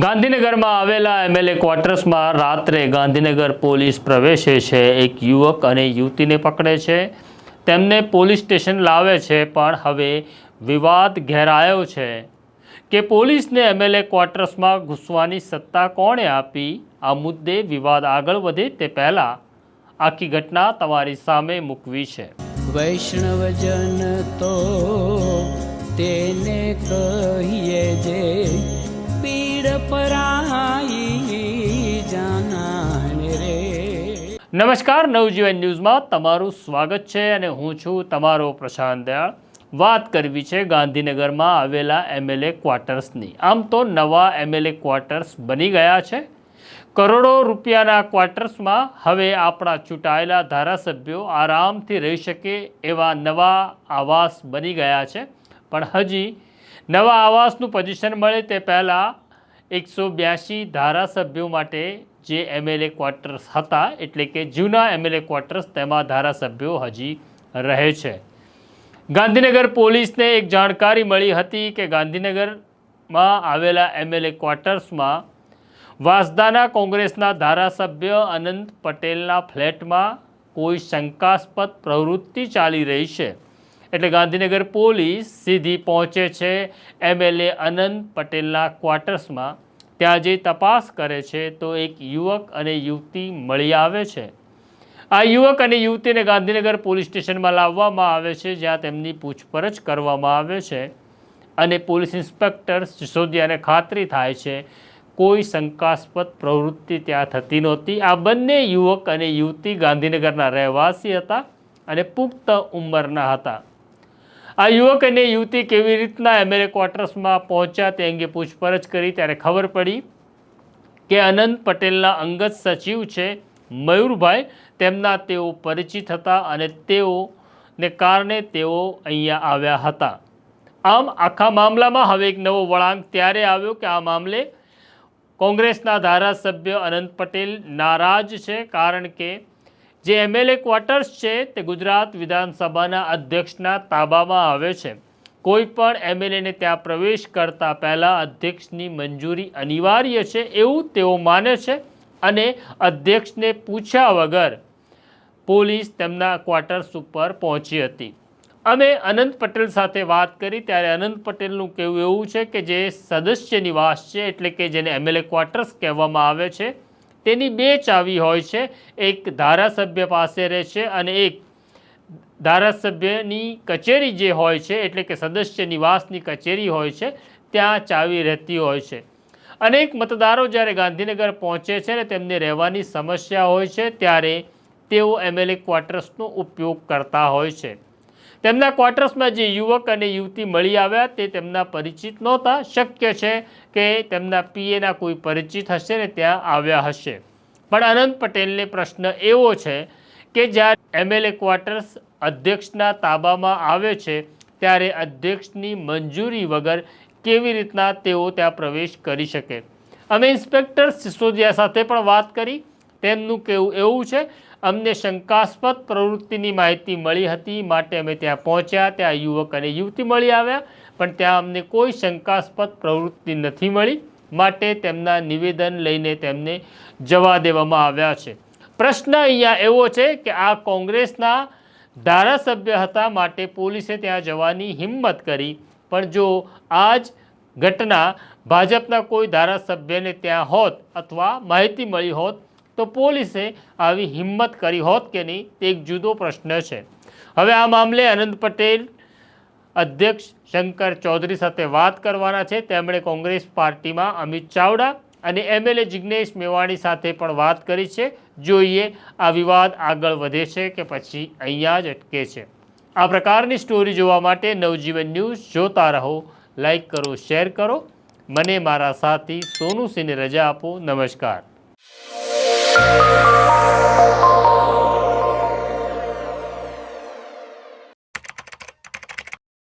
ગાંધીનગરમાં આવેલા એમએલએ ક્વાર્ટર્સમાં રાત્રે ગાંધીનગર પોલીસ પ્રવેશે છે. એક યુવક અને યુવતીને પકડે છે. તેમને પોલીસ સ્ટેશન લાવે છે, પણ હવે વિવાદ ઘેરાયો છે. કે પોલીસને એમએલએ ક્વાર્ટર્સમાં ઘૂસવાની સત્તા કોણે આપી? આ મુદ્દે વિવાદ આગળ વધે તે પહેલાં આખી ઘટના તમારી સામે મૂકવી છે. વૈષ્ણવજન તો તેને કહીએ જે નમસ્કાર, નવજીવન ન્યૂઝમાં તમારું સ્વાગત છે અને હું છું તમારો પ્રશાંત દયાળ. વાત કરવી છે ગાંધીનગરમાં આવેલા એમએલએ ક્વાર્ટર્સની. આમ તો નવા એમએલએ ક્વાર્ટર્સ બની ગયા છે. કરોડો રૂપિયાના ક્વાર્ટર્સમાં હવે આપણા ચૂંટાયેલા ધારાસભ્યો આરામથી રહી શકે એવા નવા આવાસ બની ગયા છે. પણ હજી નવા આવાસનું પોઝિશન મળે તે પહેલાં એકસો બ્યાસી ધારાસભ્યો માટે જે એમએલએ ક્વાર્ટર્સ હતા, એટલે કે જૂના એમએલએ ક્વાર્ટર્સ, તેમાં ધારાસભ્યો હજી રહે છે. ગાંધીનગર પોલીસને એક જાણકારી મળી હતી કે ગાંધીનગરમાં આવેલા એમએલએ ક્વાર્ટર્સમાં વાસદાના કોંગ્રેસના ધારાસભ્ય અનંત પટેલના ફ્લેટમાં કોઈ શંકાસ્પદ પ્રવૃત્તિ ચાલી રહી છે. એટલે ગાંધીનગર પોલીસ સીધી પહોંચે છે. એમએલએ અનંત પટેલના ક્વાર્ટર્સમાં. ત્યાં જે તપાસ કરે છે, તો એક યુવક અને યુવતી મળી આવે છે. આ યુવક અને યુવતીને ગાંધીનગર પોલીસ સ્ટેશનમાં લાવવામાં આવે છે, જ્યાં તેમની પૂછપરછ કરવામાં આવે છે. અને પોલીસ ઇન્સ્પેક્ટર સિસોદિયાને ખાતરી થાય છે, કોઈ શંકાસ્પદ પ્રવૃત્તિ ત્યાં થતી નહોતી. આ બંને યુવક અને યુવતી ગાંધીનગરના રહેવાસી હતા અને પુખ્ત ઉંમરના હતા. આ યુવક અને યુવતી કેવી રીતના એમએલએ ક્વાર્ટર્સમાં પહોંચ્યા તે અંગે પૂછપરછ કરી ત્યારે ખબર પડી કે અનંત પટેલના અંગત સચિવ છે મયુરભાઈ. તેમના તેઓ પરિચિત હતા અને તેઓને કારણે તેઓ અહીંયા આવ્યા હતા. આમ આખા મામલામાં હવે એક નવો વળાંક ત્યારે આવ્યો કે આ મામલે કોંગ્રેસના ધારાસભ્ય અનંત પટેલ નારાજ છે કારણ કે જે એમએલએ ક્વાર્ટર્સ છે, તે ગુજરાત વિધાનસભાના અધ્યક્ષના તાબામાં આવે છે. કોઈ પણ એમએલએને ત્યાં પ્રવેશ કરતા પહેલાં અધ્યક્ષની મંજૂરી અનિવાર્ય છે એવું તેઓ માને છે અને અધ્યક્ષને પૂછ્યા વગર પોલીસ તેમના ક્વાર્ટર્સ ઉપર પહોંચી હતી. અમે અનંત પટેલ સાથે વાત કરી, ત્યારે અનંત પટેલનું કહેવું એવું છે કે જે સદસ્ય નિવાસ છે, એટલે કે જેને એમએલએ ક્વાર્ટર્સ કહેવામાં આવે છે તેની બે ચાવી હોય છે. એક ધારાસભ્ય પાસે રહે છે અને એક ધારાસભ્યની કચેરી જે હોય છે, એટલે કે સદસ્ય નિવાસની કચેરી હોય છે, ત્યાં ચાવી રહેતી હોય છે. અનેક મતદારો જ્યારે ગાંધીનગર પહોંચે છે ને તેમને રહેવાની સમસ્યા હોય છે, ત્યારે તેઓ એમએલએ ક્વાર્ટર્સનો ઉપયોગ કરતા હોય છે. તેમના ક્વાર્ટર્સમાં જે યુવક અને યુવતી મળી આવ્યા તે તેમના પરિચિત નહોતા. શક્ય છે કે તેમના પીએના કોઈ પરિચિત હશે ને ત્યાં આવ્યા હશે. પણ અનંત પટેલને પ્રશ્ન એવો છે કે જ્યારે એમએલએ ક્વાર્ટર્સ અધ્યક્ષના તાબામાં આવે છે, ત્યારે અધ્યક્ષની મંજૂરી વગર કેવી રીતના તેઓ ત્યાં પ્રવેશ કરી શકે? અમે ઇન્સ્પેક્ટર સિસોદિયા સાથે પણ વાત કરી. તેમનું કહેવું એવું છે. અમને શંકાસ્પદ પ્રવૃત્તિની માહિતી મળી હતી. માટે અમે ત્યાં પહોંચ્યા. ત્યાં યુવક અને યુવતી મળી આવ્યા. પણ ત્યાં અમને કોઈ શંકાસ્પદ પ્રવૃત્તિ નથી મળી. માટે તેમના નિવેદન લઈને તેમને જવા દેવામાં આવ્યા છે. પ્રશ્ન અહીંયા એવો છે કે આ કોંગ્રેસના ધારાસભ્ય હતા. માટે પોલીસે ત્યાં જવાની હિંમત કરી. પણ જો આ જ ઘટના ભાજપના કોઈ ધારાસભ્યને ત્યાં હોત અથવા માહિતી મળી હોત તો પોલીસે આવી હિંમત કરી હોત કે નહીં તે એક જુદો પ્રશ્ન છે. હવે આ મામલે અનંત પટેલ અધ્યક્ષ શંકર ચૌધરી સાથે વાત કરવાના છે. તેમણે કોંગ્રેસ પાર્ટીમાં અમિત ચાવડા અને એમએલએ જિજ્ઞેશ મેવાણી સાથે પણ વાત કરી છે. જોઈએ આ વિવાદ આગળ વધે છે કે પછી અહીંયા જ અટકે છે. આ પ્રકારની સ્ટોરી જોવા માટે નવજીવન ન્યૂઝ જોતા રહો, લાઈક કરો, શેર કરો. મને મારા સાથી સોનુ રજા આપો. નમસ્કાર. Música